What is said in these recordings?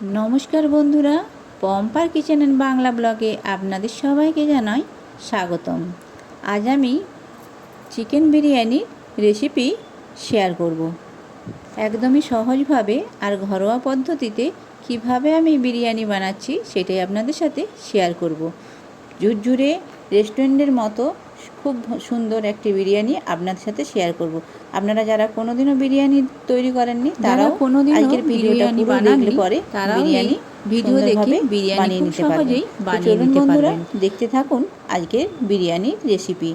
নমস্কার বন্ধুরা, পম্পার kitchen and Bangla ব্লগে আপনাদের সবাইকে জানাই স্বাগতম। আজ আমি চিকেন বিরিয়ানির রেসিপি শেয়ার করব। একদমই সহজভাবে আর ঘরোয়া পদ্ধতিতে কীভাবে আমি বিরিয়ানি বানাচ্ছি সেটাই আপনাদের সাথে শেয়ার করব। জুরজুরে রেস্টুরেন্টের মতো খুব সুন্দর একটি বিরিয়ানি আপনাদের সাথে শেয়ার করব। আপনারা যারা কোনোদিনও বিরিয়ানি তৈরি করেননি তারাও কোনোদিনও আজকের ভিডিওটা পুরো দেখলে পরে বিরিয়ানি ভিডিও দেখে বিরিয়ানি খুব নিতে পারবেন। সহজেই বানিয়ে নিতে বন্ধুরা পারবেন। দেখতে থাকুন আজকের বিরিয়ানির রেসিপি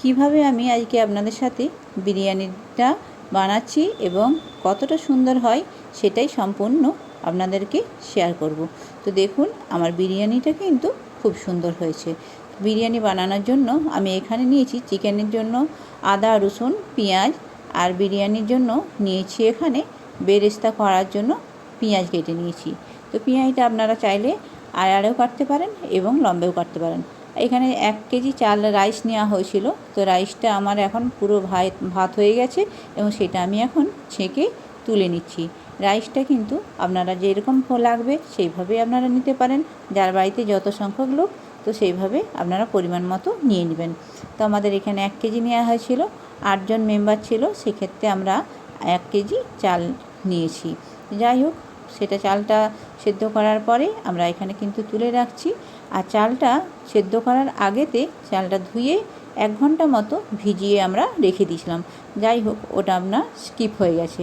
কীভাবে আমি আজকে আপনাদের সাথে বিরিয়ানিটা বানাচ্ছি এবং কতটা সুন্দর হয় সেটাই সম্পূর্ণ আপনাদেরকে শেয়ার করব। তো দেখুন আমার বিরিয়ানিটা কিন্তু খুব সুন্দর হয়েছে। বিরিয়ানি বানানোর জন্য আমি এখানে নিয়েছি চিকেনের জন্য আদা, রসুন, পেঁয়াজ আর বিরিয়ানির জন্য নিয়েছি এখানে বেরেস্তা করার জন্য পেঁয়াজ কেটে নিয়েছি। তো পেঁয়াজটা আপনারা চাইলে আড়াড়েও কাটতে পারেন এবং লম্বেও কাটতে পারেন। এখানে এক কেজি চাল রাইস নেওয়া হয়েছিল। তো রাইসটা আমার এখন পুরো ভাত হয়ে গেছে এবং সেটা আমি এখন ছেঁকে তুলে নিচ্ছি। রাইসটা কিন্তু আপনারা যেরকম লাগবে সেইভাবেই আপনারা নিতে পারেন। যার বাড়িতে যত সংখ্যক লোক তো সেইভাবে আপনারা পরিমাণ মতো নিয়ে নেবেন। তো আমাদের এখানে এক কেজি নেওয়া হয়েছিল, আটজন মেম্বার ছিল, সেক্ষেত্রে আমরা এক কেজি চাল নিয়েছি। যাই হোক, সেটা চালটা সেদ্ধ করার পরে আমরা এখানে কিন্তু তুলে রাখছি। আর চালটা সেদ্ধ করার আগেতে চালটা ধুয়ে এক ঘণ্টা মতো ভিজিয়ে আমরা রেখে দিয়েছিলাম। যাই হোক, ওটা আপনার স্কিপ হয়ে গেছে।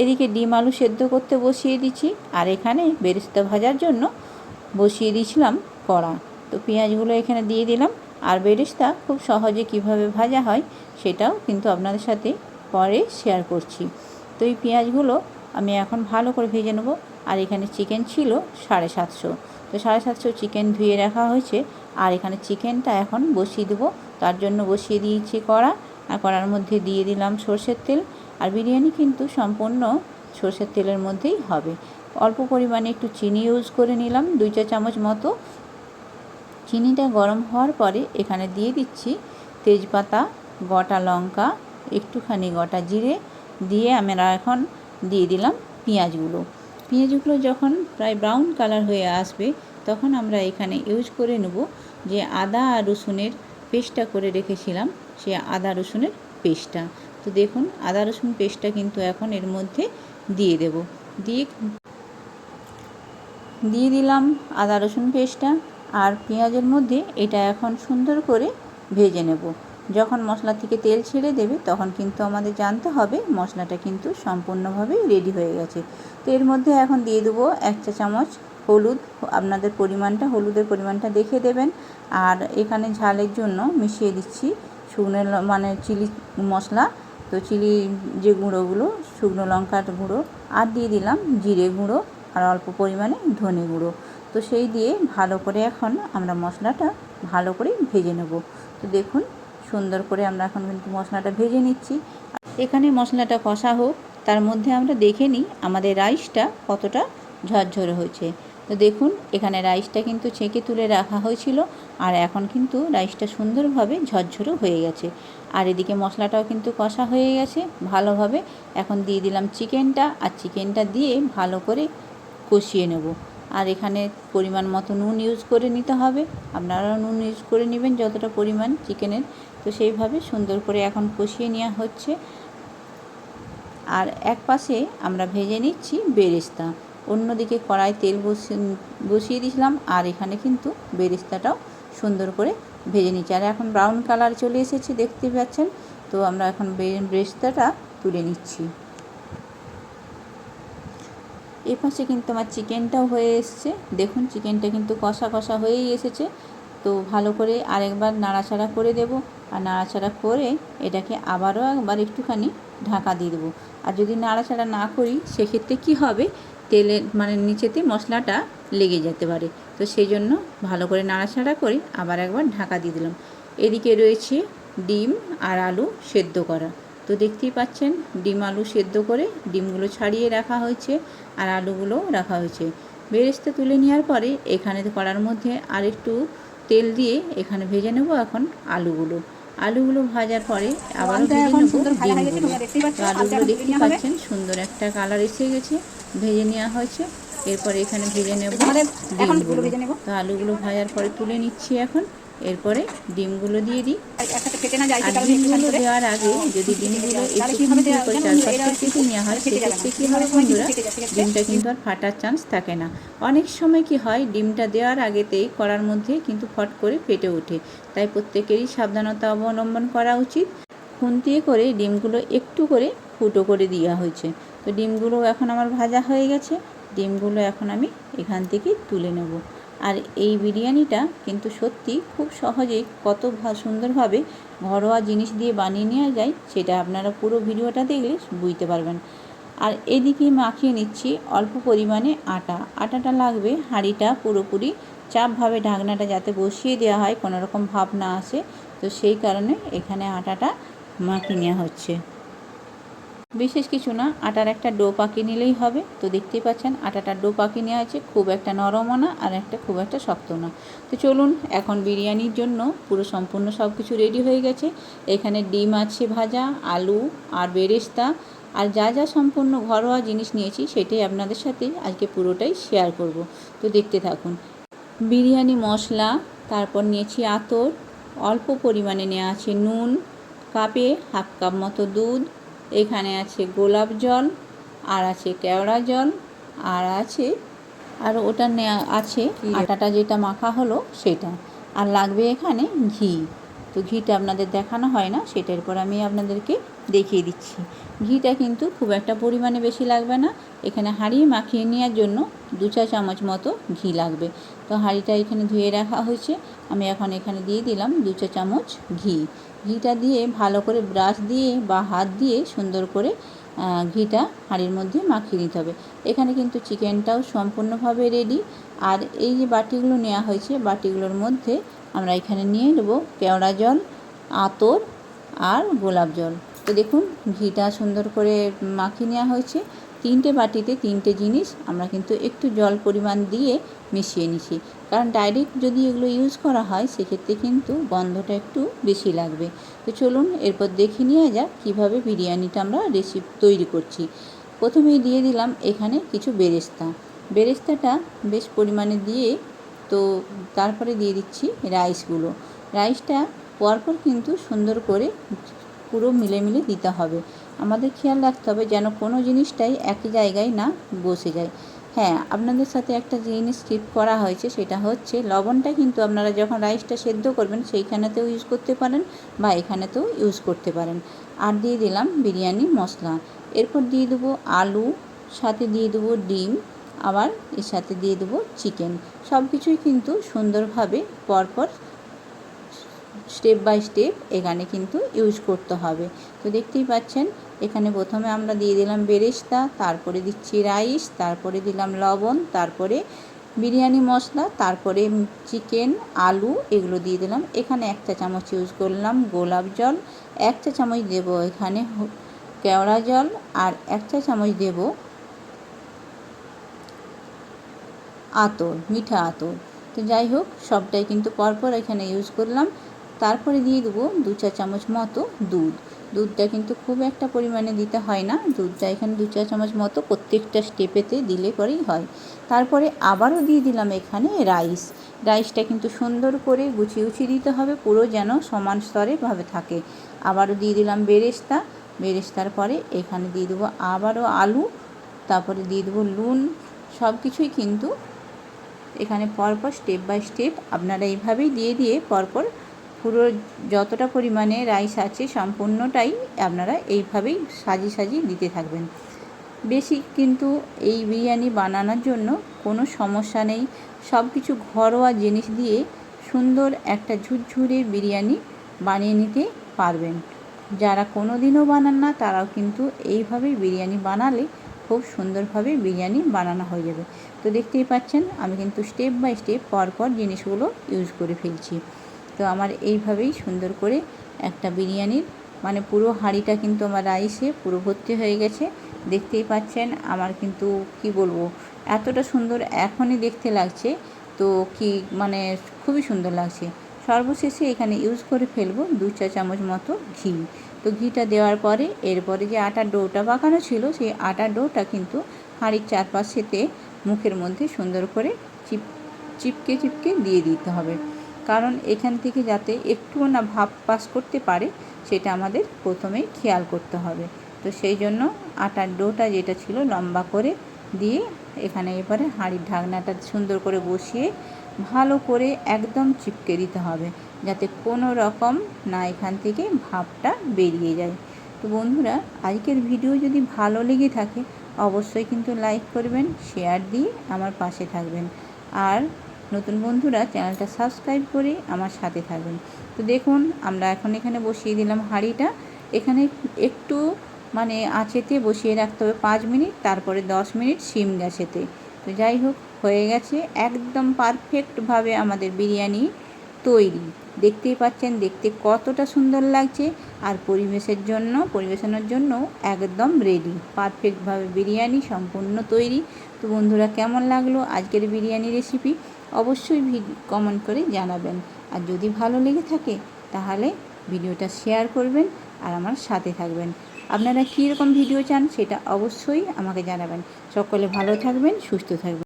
এদিকে ডিম আলু সেদ্ধ করতে বসিয়ে দিচ্ছি, আর এখানে বেরেস্তা ভাজার জন্য বসিয়ে দিয়েছিলাম কড়া। তো পেঁয়াজগুলো এখানে দিয়ে দিলাম। আর বেরেস্তা খুব সহজে কীভাবে ভাজা হয় সেটাও কিন্তু আপনাদের সাথে পরে শেয়ার করছি। তো এই পেঁয়াজগুলো আমি এখন ভালো করে ভেজে নেব। আর এখানে চিকেন ছিল সাড়ে সাতশো। তো সাড়ে সাতশো চিকেন ধুয়ে রাখা হয়েছে। আর এখানে চিকেনটা এখন বসিয়ে দেবো। তার জন্য বসিয়ে দিয়েছি কড়া। আর কড়ার মধ্যে দিয়ে দিলাম সর্ষের তেল। আর বিরিয়ানি কিন্তু সম্পূর্ণ সর্ষের তেলের মধ্যেই হবে। অল্প পরিমাণে একটু চিনি ইউজ করে নিলাম, দুই চা চামচ মতো। চিনিটা গরম হওয়ার পরে এখানে দিয়ে দিচ্ছি তেজপাতা, গোটা লঙ্কা, একটুখানি গোটা জিরে, দিয়ে আমরা এখন দিয়ে দিলাম পেঁয়াজগুলো। পেঁয়াজগুলো যখন প্রায় ব্রাউন কালার হয়ে আসবে, তখন আমরা এখানে ইউজ করে নেব যে আদা আর রসুনের পেস্টটা করে রেখেছিলাম, সে আদা রসুনের পেস্টটা। তো দেখুন, আদা রসুন পেস্টটা কিন্তু এখন এর মধ্যে দিয়ে দেব। দিয়ে দিয়ে দিলাম আদা রসুন পেস্টটা। আর পেঁয়াজের মধ্যে এটা এখন সুন্দর করে ভেজে নেব। যখন মশলা থেকে তেল ছেড়ে দেবে, তখন কিন্তু আমাদের জানতে হবে মশলাটা কিন্তু সম্পূর্ণভাবে রেডি হয়ে গেছে। তো এর মধ্যে এখন দিয়ে দেবো এক চা চামচ হলুদ। আপনাদের পরিমাণটা, হলুদের পরিমাণটা দেখে দেবেন। আর এখানে ঝালের জন্য মিশিয়ে দিচ্ছি শুকনো মানে চিলি মশলা। তো চিলি যে গুঁড়োগুলো, শুকনো লঙ্কার গুঁড়ো, আর দিয়ে দিলাম জিরে গুঁড়ো, আর অল্প পরিমাণে ধনে গুঁড়ো। তো সেই দিয়ে ভালো করে এখন আমরা মশলাটা ভালো করে ভেজে নেব। তো দেখুন, সুন্দর করে আমরা এখন কিন্তু মশলাটা ভেজে নিচ্ছি। এখানে মশলাটা কষা হোক, তার মধ্যে আমরা দেখে নিই আমাদের রাইসটা কতটা ঝরঝরে হয়েছে। তো দেখুন, এখানে রাইসটা কিন্তু ছেঁকে তুলে রাখা হয়েছিল আর এখন কিন্তু রাইসটা সুন্দরভাবে ঝরঝরে হয়ে গেছে। আর এদিকে মশলাটাও কিন্তু কষা হয়ে গেছে ভালোভাবে। এখন দিয়ে দিলাম চিকেনটা আর চিকেনটা দিয়ে ভালো করে কষিয়ে নেব। আর এখানে পরিমাণ মতো নুন ইউজ করে নিতে হবে। আপনারাও নুন ইউজ করে নেবেন যতটা পরিমাণ চিকেনের। তো সেইভাবে সুন্দর করে এখন কষিয়ে নেওয়া হচ্ছে। আর এক পাশে আমরা ভেজে নিচ্ছি বেরেস্তা। অন্যদিকে কড়াই তেল বসিয়ে বসিয়ে দিয়েছিলাম আর এখানে কিন্তু বেরেস্তাটাও সুন্দর করে ভেজে নিচ্ছি। আর এখন ব্রাউন কালার চলে এসেছে, দেখতে পাচ্ছেন? তো আমরা এখন বেরেস্তাটা তুলে নিচ্ছি। এ পাশে কিন্তু আমার চিকেনটাও হয়ে এসছে। দেখুন, চিকেনটা কিন্তু কষা কষা হয়েই এসেছে। তো ভালো করে আরেকবার নাড়াচাড়া করে দেব। আর নাড়াচাড়া করে এটাকে আবারও একবার একটুখানি ঢাকা দিয়ে দেবো। আর যদি নাড়াচাড়া না করি, সেক্ষেত্রে কি হবে? তেলের মানে নিচেতে মশলাটা লেগে যেতে পারে। তো সেই জন্য ভালো করে নাড়াচাড়া করে আবার একবার ঢাকা দিয়ে দিলাম। এদিকে রয়েছে ডিম আর আলু সেদ্ধ করা। তো দেখতেই পাচ্ছেন ডিম আলু সেদ্ধ করে ডিমগুলো ছাড়িয়ে রাখা হয়েছে আর আলুগুলো রাখা হয়েছে। বেরেস্তা তুলে নেওয়ার পরে এখানে কড়ার মধ্যে আর একটু তেল দিয়ে এখানে ভেজে নেব এখন আলুগুলো। আলুগুলো ভাজার পরে আবার ভেজে নেব ডিমগুলো। আলুগুলো হবে। পাচ্ছেন সুন্দর একটা কালার এসে গেছে ভেজে নেওয়া হয়েছে। এরপরে এখানে ভেজে নেব ডিমগুলো। তো আলুগুলো ভাজার পরে তুলে নিচ্ছি এখন। এরপরে ডিমগুলো দিয়ে দিই। আর ডিমগুলো দেওয়ার আগে যদি ডিমগুলো তাহলে একটু কি হবে করে চার পাঁচটা কেটে নেওয়া হয় সেক্ষেত্রে কী হবে বন্ধুরা? ডিমটা কিন্তু আর ফাটার চান্স থাকে না। অনেক সময় কি হয় ডিমটা দেওয়ার আগেতেই কড়ার মধ্যে কিন্তু ফট করে ফেটে ওঠে। তাই প্রত্যেকেরই সাবধানতা অবলম্বন করা উচিত। খুন্তিয়ে করে ডিমগুলো একটু করে ফুটো করে দেওয়া হয়েছে। তো ডিমগুলো এখন আমার ভাজা হয়ে গেছে। ডিমগুলো এখন আমি এখান থেকে তুলে নেব। আর এই বিরিয়ানিটা কিন্তু সত্যি খুব সহজেই কত সুন্দরভাবে ঘরোয়া জিনিস দিয়ে বানিয়ে নেওয়া যায়, সেটা আপনারা পুরো ভিডিওটা দেখলে বুঝতে পারবেন। আর এদিকে মাখিয়ে নিচ্ছি অল্প পরিমাণে আটা। আটাটা লাগবে, হাঁড়িটা পুরোপুরি চাপভাবে ঢাকনাটা যাতে বসিয়ে দেওয়া হয়, কোনো রকম ভাব না আসে, তো সেই কারণে এখানে আটাটা মাখিয়ে নেওয়া হচ্ছে। বিশেষ কিছু না, আটার একটা ডো পাকিয়ে নিলেই হবে। তো দেখতেই পাচ্ছেন আটাটার ডো পাকিয়ে নেওয়া আছে, খুব একটা নরমও না আর একটা খুব একটা শক্ত না। তো চলুন, এখন বিরিয়ানির জন্য পুরো সম্পূর্ণ সব কিছু রেডি হয়ে গেছে। এখানে ডিম আছে ভাজা, আলু আর বেরেস্তা। আর যা যা সম্পূর্ণ ঘরোয়া জিনিস নিয়েছি, সেটাই আপনাদের সাথে আজকে পুরোটাই শেয়ার করব। তো দেখতে থাকুন। বিরিয়ানি মশলা, তারপর নিয়েছি আতর। অল্প পরিমাণে নেওয়া আছে নুন, কাপে হাফ কাপ মতো দুধ এখানে আছে গোলাপ জল আর আছে কেওড়া জল আর আছে আর ওটা নেওয়া আছে আটাটা যেটা মাখা হলো সেটা। আর লাগবে এখানে ঘি। তো ঘিটা আপনাদের দেখানো হয় না সেটার পর আমি আপনাদেরকে দেখিয়ে দিচ্ছি। ঘিটা কিন্তু খুব একটা পরিমাণে বেশি লাগবে না। এখানে হাঁড়ি মাখিয়ে নেওয়ার জন্য দু চা চামচ মতো ঘি লাগবে। তো হাঁড়িটা এখানে ধুয়ে রাখা হয়েছে। আমি এখন এখানে দিয়ে দিলাম দু চা চামচ ঘি। ঘিটা দিয়ে ভালো করে ব্রাশ দিয়ে বা হাত দিয়ে সুন্দর করে ঘিটা হাঁড়ির মধ্যে মাখিয়ে নিতে হবে। এখানে কিন্তু চিকেনটাও সম্পূর্ণভাবে রেডি আর এই যে বাটিগুলো নেওয়া হয়েছে, বাটিগুলোর মধ্যে আমরা এখানে নিয়ে নেব কেওড়া জল, আতর আর গোলাপ জল। তো দেখুন, ঘিটা সুন্দর করে মাখিয়ে নেওয়া হয়েছে। তিনটে বাটিতে তিনটে জিনিস আমরা কিন্তু একটু জল পরিমাণ দিয়ে মিশিয়ে নিছি কারণ ডাইরেক্ট যদি এগুলো ইউজ করা হয়, সেক্ষেত্রে কিন্তু গন্ধটা একটু বেশি লাগবে। তো চলুন এরপর দেখে নেওয়া যাক কীভাবে বিরিয়ানিটা আমরা রেসিপি তৈরি করছি। প্রথমেই দিয়ে দিলাম এখানে কিছু বেরেস্তা। বেরেস্তাটা বেশ পরিমাণে দিয়ে তো তারপরে দিয়ে দিচ্ছি রাইসগুলো রাইসটা পরপর কিন্তু সুন্দর করে পুরো মিলে মিলে দিতে হবে। আমাদের খেয়াল রাখতে হবে যেন কোনো জিনিসটাই একই জায়গায় না বসে যায়। হ্যাঁ আপনাদের সাথে একটা জিনিস স্কিপ করা হয়েছে, সেটা হচ্ছে লবণটা কিন্তু আপনারা যখন রাইসটা সেদ্ধ করবেন, সেইখানেতেও ইউজ করতে পারেন বা এখানেতেও ইউজ করতে পারেন। আর দিয়ে দিলাম বিরিয়ানি মশলা এরপর দিয়ে দেবো আলু, সাথে দিয়ে দেবো ডিম, আবার এর সাথে দিয়ে দেবো চিকেন সব কিছুই কিন্তু সুন্দরভাবে পরপর স্টেপ বাই স্টেপ এখানে কিন্তু ইউজ করতে হবে। তো দেখতেই পাচ্ছেন, এখানে প্রথমে আমরা দিয়ে দিলাম বেরেস্তা, তারপরে দিচ্ছি রাইস, তারপরে দিলাম লবণ, তারপরে বিরিয়ানি মশলা, তারপরে চিকেন, আলু, এগুলো দিয়ে দিলাম। এখানে এক চা চামচ ইউজ করলাম গোলাপ জল এক চা চামচ দেবো এখানে কেওড়া জল, আর এক চা চামচ দেবো আতর, মিঠা আতর। তো যাই হোক, সবটাই কিন্তু পরপর এখানে ইউজ করলাম। তারপরে দিয়ে দেবো দু চা চামচ মতো দুধ। দুধটা কিন্তু খুব একটা পরিমাণে দিতে হয় না। দুধটা এখানে দু চা চামচ মতো প্রত্যেকটা স্টেপেতে দিলে পরেই হয়। তারপরে আবারও দিয়ে দিলাম এখানে রাইস। রাইসটা কিন্তু সুন্দর করে গুছিয়ে গুছিয়ে দিতে হবে, পুরো যেন সমান স্তরে ভাবে থাকে। আবারও দিয়ে দিলাম বেরেস্তা। বেরেস্তার পরে এখানে দিয়ে দেবো আবারও আলু, তারপরে দিয়ে দেবো নুন সব কিছুই কিন্তু এখানে পরপর স্টেপ বাই স্টেপ আপনারা এইভাবেই দিয়ে দিয়ে পরপর পুরো যতটা পরিমাণে রাইস আছে সম্পূর্ণটাই আপনারা এইভাবেই সাজিয়ে সাজিয়ে দিতে থাকবেন। বেশি কিন্তু এই বিরিয়ানি বানানোর জন্য কোনো সমস্যা নেই। সব কিছু ঘরোয়া জিনিস দিয়ে সুন্দর একটা ঝুরঝুরে বিরিয়ানি বানিয়ে নিতে পারবেন। যারা কোনো দিনও বানান না, তারাও কিন্তু এইভাবেই বিরিয়ানি বানালে খুব সুন্দরভাবে বিরিয়ানি বানানো হয়ে যাবে। তো দেখতেই পাচ্ছেন, আমি কিন্তু স্টেপ বাই স্টেপ পরপর জিনিসগুলো ইউজ করে ফেলছি। তো আমার এইভাবেই সুন্দর করে একটা বিরিয়ানির মানে পুরো হাঁড়িটা কিন্তু আমার রাইসে পুরো ভর্তি হয়ে গেছে। দেখতেই পাচ্ছেন, আমার কিন্তু কি বলব, এতটা সুন্দর এখনই দেখতে লাগছে। তো কি মানে খুবই সুন্দর লাগছে। সর্বশেষে এখানে ইউজ করে ফেলব দু চা চামচ মতো ঘি। তো ঘিটা দেওয়ার পরে, এরপরে যে আটার ডোটা পাকানো ছিল, সেই আটার ডোটা কিন্তু হাঁড়ির চারপাশেতে মুখের মধ্যে সুন্দর করে চিপ, চিপকে চিপকে দিয়ে দিতে হবে। কারণ এখান থেকে যাতে একটুও না ভাব পাস করতে পারে, সেটা আমাদের প্রথমেই খেয়াল করতে হবে। তো সেই জন্য আটার ডোটা যেটা ছিল লম্বা করে দিয়ে এখানে এবারে হাঁড়ির ঢাকনাটা সুন্দর করে বসিয়ে ভালো করে একদম চিপকে দিতে হবে, যাতে কোনো রকম না এখান থেকে ভাবটা বেরিয়ে যায়। তো বন্ধুরা, আজকের ভিডিও যদি ভালো লেগে থাকে, অবশ্যই কিন্তু লাইক করবেন, শেয়ার দিয়ে আমার পাশে থাকবেন। আর নতুন বন্ধুরা, চ্যানেলটা সাবস্ক্রাইব করে আমার সাথে থাকবেন। তো দেখুন, আমরা এখন এখানে বসিয়ে দিলাম হাঁড়িটা। এখানে একটু মানে আঁচেতে বসিয়ে রাখতে হবে পাঁচ মিনিট, তারপরে দশ মিনিট সিম গ্যাসেতে। তো যাই হোক, হয়ে গেছে একদম পারফেক্টভাবে আমাদের বিরিয়ানি তৈরি। দেখতেই পাচ্ছেন, দেখতে কতটা সুন্দর লাগছে। আর পরিবেশের জন্য, পরিবেশনের জন্য একদম রেডি পারফেক্টভাবে বিরিয়ানি সম্পূর্ণ তৈরি। তো বন্ধুরা, কেমন লাগল আজকের বিরিয়ানি রেসিপি অবশ্যই কমেন্ট করে জানাবেন। আর যদি ভালো লেগে থাকে, তাহলে ভিডিওটা শেয়ার করবেন আর আমার সাথে থাকবেন। আপনারা কীরকম ভিডিও চান, সেটা অবশ্যই আমাকে জানাবেন। সকলে ভালো থাকবেন, সুস্থ থাকবেন।